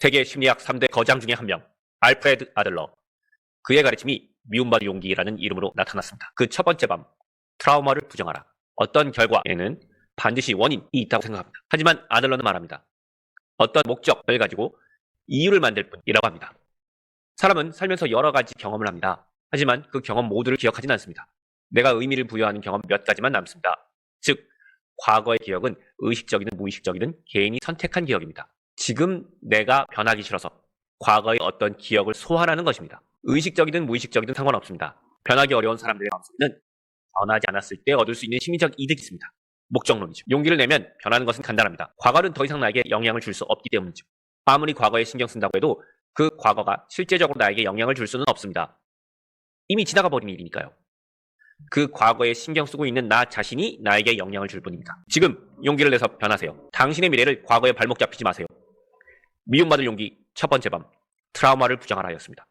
세계 심리학 3대 거장 중에 한 명, 알프레드 아들러. 그의 가르침이 미움받을 용기라는 이름으로 나타났습니다. 그 첫 번째 밤, 트라우마를 부정하라. 어떤 결과에는 반드시 원인이 있다고 생각합니다. 하지만 아들러는 말합니다. 어떤 목적을 가지고 이유를 만들 뿐이라고 합니다. 사람은 살면서 여러 가지 경험을 합니다. 하지만 그 경험 모두를 기억하진 않습니다. 내가 의미를 부여하는 경험 몇 가지만 남습니다. 즉, 과거의 기억은 의식적이든 무의식적이든 개인이 선택한 기억입니다. 지금 내가 변하기 싫어서 과거의 어떤 기억을 소환하는 것입니다. 의식적이든 무의식적이든 상관없습니다. 변하기 어려운 사람들의 마음속에는 변하지 않았을 때 얻을 수 있는 심리적 이득이 있습니다. 목적론이죠. 용기를 내면 변하는 것은 간단합니다. 과거는 더 이상 나에게 영향을 줄 수 없기 때문이죠. 아무리 과거에 신경 쓴다고 해도 그 과거가 실제적으로 나에게 영향을 줄 수는 없습니다. 이미 지나가 버린 일이니까요. 그 과거에 신경 쓰고 있는 나 자신이 나에게 영향을 줄 뿐입니다. 지금 용기를 내서 변하세요. 당신의 미래를 과거에 발목 잡히지 마세요. 미움받을 용기 첫 번째 밤 트라우마를 부정하라였습니다.